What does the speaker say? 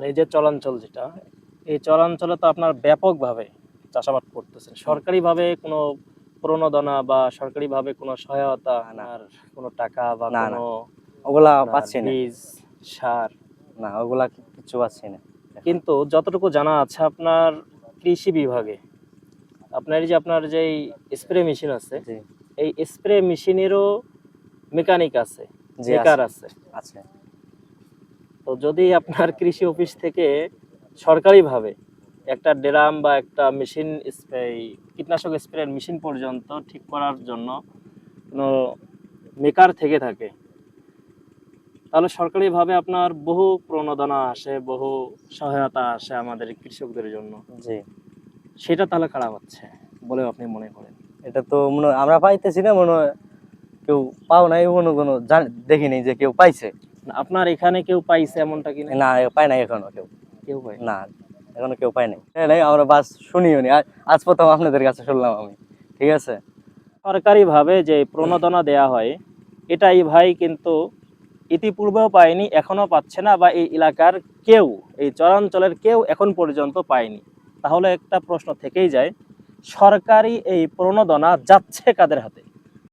মানে এই যে চলাঞ্চল যেটা এই চলাঞ্চলে তো আপনার ব্যাপকভাবে চাষাবাদ করতেছেন। সরকারিভাবে কোনো প্রণোদনা বা সরকারিভাবে কোনো সহায়তা। আর কোনো টাকা বা। কোনো ওগুলা পাচ্ছি না। বীজ সার? না ওগুলা কিছু পাচ্ছি না। কিন্তু যতটুকু জানা আছে আপনার কৃষি বিভাগে আপনার এই যে আপনার যেই স্প্রে মেশিন আছে এই স্প্রে মেশিনেরও মেকানিক আছে জি বেকার আছে। আছে। তো যদি আপনার কৃষি অফিস থেকে সরকারিভাবে একটা ড্রাম বা একটা মেশিন স্প্রে কীটনাশক স্প্রের মেশিন পর্যন্ত ঠিক করার জন্য কোনো মেকার থেকে থাকে তাহলে সরকারিভাবে আপনার বহু প্রণোদনা আসে বহু সহায়তা আসে আমাদের কৃষকদের জন্য। জি। সেটা তাহলে খারাপ হচ্ছে বলে আপনি মনে করেন? এটা তো মনে আমরা পাইতেছি না মনে হয় কেউ পাও নাই কোনো কোনো দেখিনি যে কেউ পাইছে। আপনার এখানে কেউ পাইছে এমনটা কি না? পায় নাই এখনও কেউ। কেউ পাই না এখনও কেউ পায় নাই। এ নাই আমরা বাস শুনিও নি আজ- প্রথম আপনাদের কাছে শুনলাম আমি। ঠিক আছে? সরকারিভাবে যে প্রণোদনা দেয়া হয় এটাই ভাই কিন্তু ইতিপূর্বেও পায়নি এখনও পাচ্ছে না বা এই এলাকার কেউ এই চরাঞ্চলের কেউ এখন পর্যন্ত পায়নি। তাহলে একটা প্রশ্ন থেকেই যায় সরকারি এই প্রণোদনা যাচ্ছে কাদের হাতে?